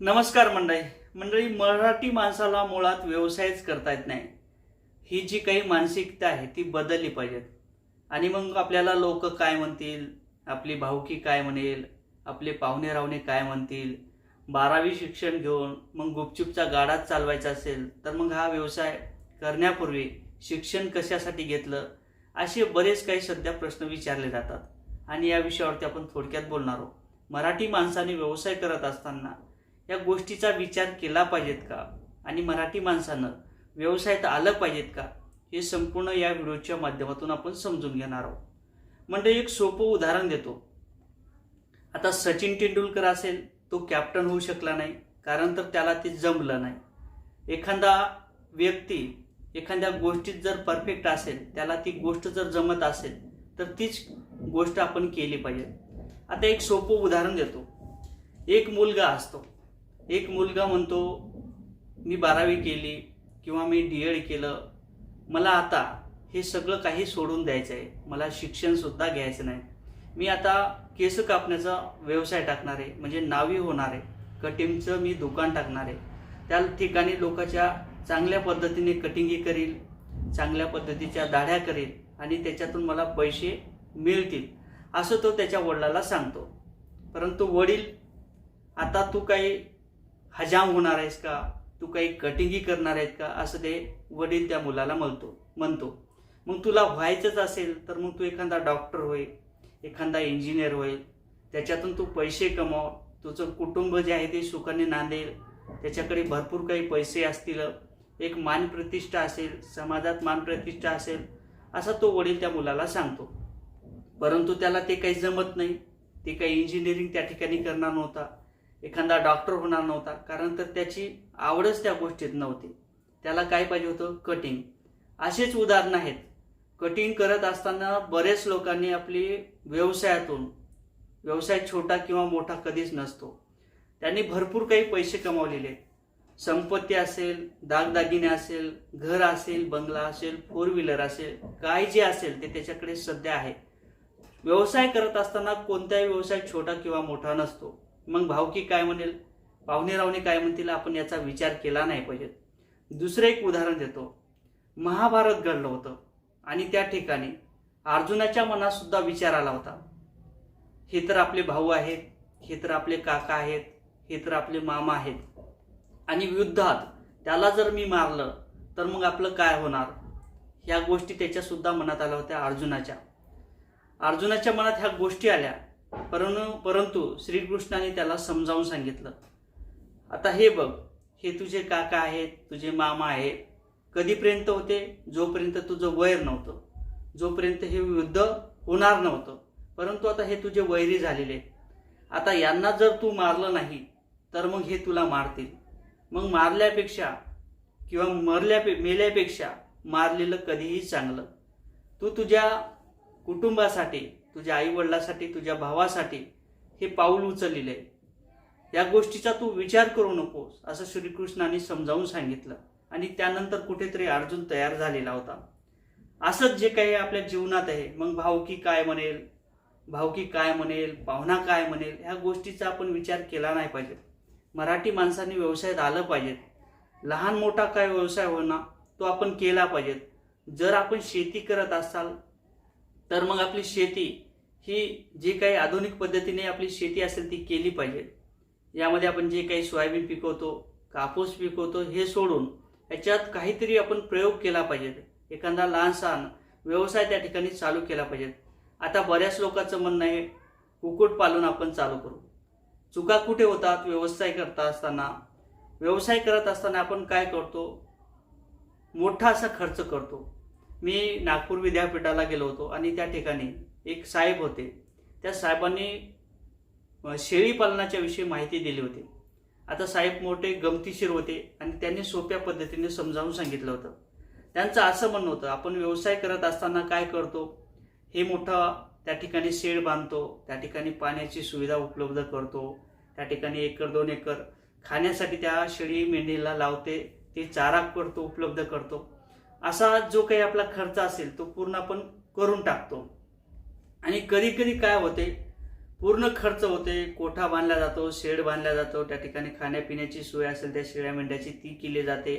नमस्कार मंडळी. मंडळी मराठी माणसाला मुळात व्यवसायच करता येत नाही. ही जी काही मानसिकता आहे ती बदलली पाहिजेत. आणि मग आपल्याला लोक काय म्हणतील? आपली भावकी काय म्हणेल? आपले पाहुणे रावणे काय म्हणतील? बारावी शिक्षण घेऊन मग गुपचुपचा गाडाच चालवायचा असेल तर मग हा व्यवसाय करण्यापूर्वी शिक्षण कशासाठी घेतलं? असे बरेच काही सध्या प्रश्न विचारले जातात. आणि या विषयावरती आपण थोडक्यात बोलणार आहोत. मराठी माणसाने व्यवसाय करत असताना या गोष्टीचा विचार केला पाहिजेत का? आणि मराठी माणसानं व्यवसायात आलं पाहिजेत का? हे संपूर्ण या व्हिडिओच्या माध्यमातून आपण समजून घेणार आहोत. म्हणजे एक सोपं उदाहरण देतो. आता सचिन तेंडुलकर असेल तो कॅप्टन होऊ शकला नाही कारण तर त्याला ते जमलं नाही. एखादा व्यक्ती एखाद्या गोष्टीत जर परफेक्ट असेल त्याला ती गोष्ट जर जमत असेल तर तीच गोष्ट आपण केली पाहिजे. आता एक सोपं उदाहरण देतो. एक मुलगा असतो. एक मुलगा म्हणतो मी बारावी केली किंवा मी डी एड केलं मला आता हे सगळं काही सोडून द्यायचं आहे. मला शिक्षणसुद्धा घ्यायचं नाही. मी आता केस कापण्याचा व्यवसाय टाकणार आहे म्हणजे नावी होणार आहे. कटिंगचं मी दुकान टाकणार आहे. त्या ठिकाणी लोकांच्या चांगल्या पद्धतीने कटिंगी करील चांगल्या पद्धतीच्या दाढ्या करेल आणि त्याच्यातून मला पैसे मिळतील. असं तो त्याच्या वडिलाला सांगतो. परंतु वडील आता तू काही हजाम होणार आहेस का? तू काही कटिंगी करणार आहेत का? असं ते वडील त्या मुलाला म्हणतो म्हणतो. मग तुला व्हायचंच असेल तर मग तू एखादा डॉक्टर होईल एखादा इंजिनियर होईल त्याच्यातून तू पैसे कमाव. तुझं कुटुंब जे आहे ते सुखाने नांदेल. त्याच्याकडे भरपूर काही पैसे असतील. एक मानप्रतिष्ठा असेल समाजात मानप्रतिष्ठा असेल असा तो वडील त्या मुलाला सांगतो. परंतु त्याला ते काही जमत नाही. ते काही इंजिनिअरिंग त्या ठिकाणी करणार नव्हता. एखादा डॉक्टर होणार नव्हता. कारण तर त्याची आवडच त्या गोष्टीत नव्हती. त्याला काय पाहिजे होतं? कटिंग असेच उदाहरणं आहेत. कटिंग करत असताना बरेच लोकांनी आपली व्यवसायातून व्यवसाय छोटा किंवा मोठा कधीच नसतो. त्यांनी भरपूर काही पैसे कमावलेले. आहेत. संपत्ती असेल दागदागिने असेल घर असेल बंगला असेल फोर व्हीलर असेल काय जे असेल ते त्याच्याकडे सध्या आहे. व्यवसाय करत असताना कोणताही व्यवसाय छोटा किंवा मोठा नसतो. मग भावकी काय म्हणेल? पाहुणे रावणे काय म्हणतील? आपण याचा विचार केला नाही पाहिजे. दुसरं एक उदाहरण देतो. महाभारत घडलं होतं. आणि त्या ठिकाणी अर्जुनाच्या मनात सुद्धा विचार आला होता. हे तर आपले भाऊ आहेत. हे तर आपले काका आहेत. हे तर आपले मामा आहेत. आणि युद्धात त्याला जर मी मारलं तर मग आपलं काय होणार? ह्या गोष्टी त्याच्यासुद्धा मनात आल्या होत्या अर्जुनाच्या. अर्जुनाच्या मनात ह्या गोष्टी आल्या. परंतु परंतु श्रीकृष्णाने त्याला समजावून सांगितलं. आता हे बघ हे तुझे काका आहेत तुझे मामा आहेत. कधीपर्यंत होते? जोपर्यंत तुझं वैर नव्हतं. जोपर्यंत हे युद्ध होणार नव्हतं. परंतु आता हे तुझे वैरी झालेले आहेत. आता यांना जर तू मारलं नाही तर मग हे तुला मारतील. मग मारल्यापेक्षा किंवा मरल्यापे मेल्यापेक्षा मारलेलं कधीही चांगलं. तू तुझ्या कुटुंबासाठी तुझ्या आई वडिलासाठी तुझ्या भावासाठी हे पाऊल उचललेलं आहे. या गोष्टीचा तू विचार करू नकोस असं श्रीकृष्णाने समजावून सांगितलं. आणि त्यानंतर कुठेतरी अर्जुन तयार झालेला होता. असंच जे काही आपल्या जीवनात आहे मग भावकी काय म्हणेल? भावकी काय म्हणेल? पाहुणा काय म्हणेल? ह्या गोष्टीचा आपण विचार केला नाही पाहिजे. मराठी माणसांनी व्यवसायात आलं पाहिजे. लहान मोठा काय व्यवसाय होणार तो आपण केला पाहिजे. जर आपण शेती करत असाल तर मग आपली शेती ही जी काही आधुनिक पद्धतीने आपली शेती असेल ती केली पाहिजे. यामध्ये आपण जे काही सोयाबीन पिकवतो कापूस पिकवतो हे सोडून याच्यात काहीतरी आपण प्रयोग केला पाहिजे. एखादा लहानसहान व्यवसाय त्या ठिकाणी चालू केला पाहिजे. आता बऱ्याच लोकांचं म्हणणं आहे कुक्कुटपालन आपण चालू करू. चुका कुठे होतात? व्यवसाय करता असताना. व्यवसाय करत असताना आपण काय करतो? मोठा असा खर्च करतो. मी नागपूर विद्यापीठाला गेलो होतो आणि त्या ठिकाणी एक साहेब होते. त्या साहेबांनी शेळी पालनाच्या विषयी माहिती दिली होती. आता साहेब मोठे गमतीशीर होते आणि त्यांनी सोप्या पद्धतीने समजावून सांगितलं होतं. त्यांचं असं म्हणणं होतं आपण व्यवसाय करत असताना काय करतो? हे मोठं त्या ठिकाणी शेड बांधतो त्या ठिकाणी पाण्याची सुविधा उपलब्ध करतो त्या ठिकाणी एकर दोन एकर खाण्यासाठी त्या शेळी मेंढीला लावते ते चारा करतो उपलब्ध करतो. असा जो काही आपला खर्च असेल तो पूर्ण आपण करून टाकतो. आणि कधी कधी काय होते पूर्ण खर्च होते कोठा बांधला जातो शेड बांधला जातो त्या ठिकाणी खाण्यापिण्याची सोय असेल त्या शेळ्या मेंढ्याची ती केली जाते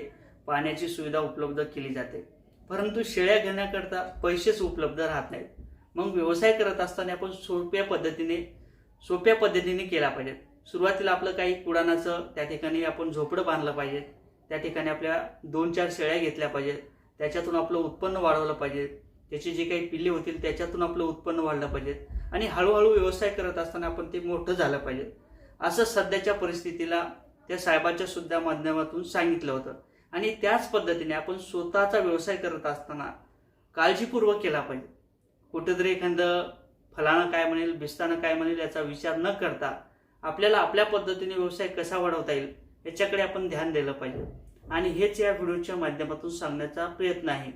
पाण्याची सुविधा उपलब्ध केली जाते. परंतु शेळ्या घेण्याकरता पैसेच उपलब्ध राहत नाहीत. मग व्यवसाय करत असताना आपण सोप्या पद्धतीने सोप्या पद्धतीने केला पाहिजे. सुरुवातीला आपलं काही कुडाणाचं त्या ठिकाणी आपण झोपडं बांधलं पाहिजे. त्या ठिकाणी आपल्या दोन चार शेळ्या घेतल्या पाहिजेत. त्याच्यातून आपलं उत्पन्न वाढवलं पाहिजे. त्याची जे काही पिल्ले होतील त्याच्यातून आपलं उत्पन्न वाढलं पाहिजे. आणि हळूहळू व्यवसाय करत असताना आपण ते मोठं झालं पाहिजे. असं सध्याच्या परिस्थितीला त्या साहेबाच्या सुद्धा माध्यमातून सांगितलं होतं. आणि त्याच पद्धतीने आपण स्वतःचा व्यवसाय करत असताना काळजीपूर्वक केला पाहिजे. कुठेतरी एखादं फलानं काय म्हणेल बिस्तानं काय म्हणेल याचा विचार न करता आपल्याला आपल्या पद्धतीने व्यवसाय कसा वाढवता येईल याच्याकडे आपण ध्यान दिलं पाहिजे. आणि हेच या व्हिडिओच्या माध्यमातून सांगण्याचा प्रयत्न आहे.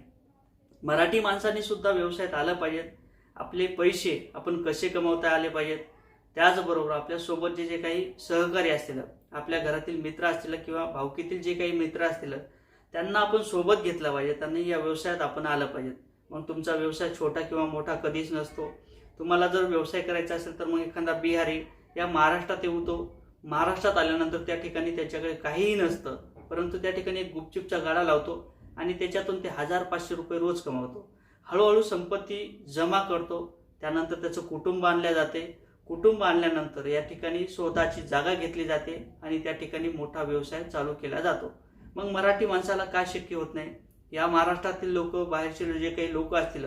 मराठी माणसांनी सुद्धा व्यवसायात आलं पाहिजेत. आपले पैसे आपण कसे कमवता आले पाहिजेत. त्याचबरोबर आपल्यासोबतचे जे काही सहकारी असतील आपल्या घरातील मित्र असतील किंवा भावकीतील जे काही मित्र असतील त्यांना आपण सोबत घेतलं पाहिजे. त्यांना या व्यवसायात आपण आलं पाहिजे मग तुमचा व्यवसाय छोटा किंवा मोठा कधीच नसतो. तुम्हाला जर व्यवसाय करायचा असेल तर मग एखादा बिहारी या महाराष्ट्रात येऊ तो महाराष्ट्रात आल्यानंतर त्या ठिकाणी त्याच्याकडे काहीही नसतं. परंतु त्या ठिकाणी एक गुपचूपचा गाडा लावतो आणि त्याच्यातून ते हजार पाचशे रुपये रोज कमावतो. हळूहळू संपत्ती जमा करतो. त्यानंतर त्याचं कुटुंब आणल्या जाते. कुटुंब आणल्यानंतर या ठिकाणी स्वतःची जागा घेतली जाते आणि त्या ठिकाणी मोठा व्यवसाय चालू केला जातो. मग मराठी माणसाला काय शक्य होत नाही? या महाराष्ट्रातील लोक बाहेरचे जे काही लोक असतील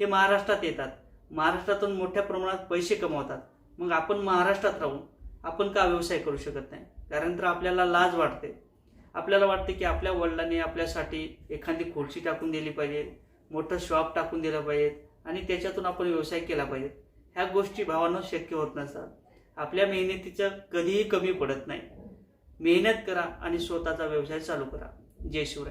हे महाराष्ट्रात येतात. महाराष्ट्रातून मोठ्या प्रमाणात पैसे कमवतात. मग आपण महाराष्ट्रात राहून आपण का व्यवसाय करू शकत नाही? कारण तर आपल्याला लाज वाटते. आपल्याला वाटते की आपल्या वडिलांनी आपल्यासाठी एखादी खुर्ची टाकून दिली पाहिजे मोठं शॉप टाकून दिलं पाहिजे आणि त्याच्यातून आपण व्यवसाय केला पाहिजे. ह्या गोष्टी भावांना शक्य होत नसतात. आपल्या मेहनतीचं कधीही कमी पडत नाही. मेहनत करा आणि स्वतःचा व्यवसाय चालू करा. जय शिवराय.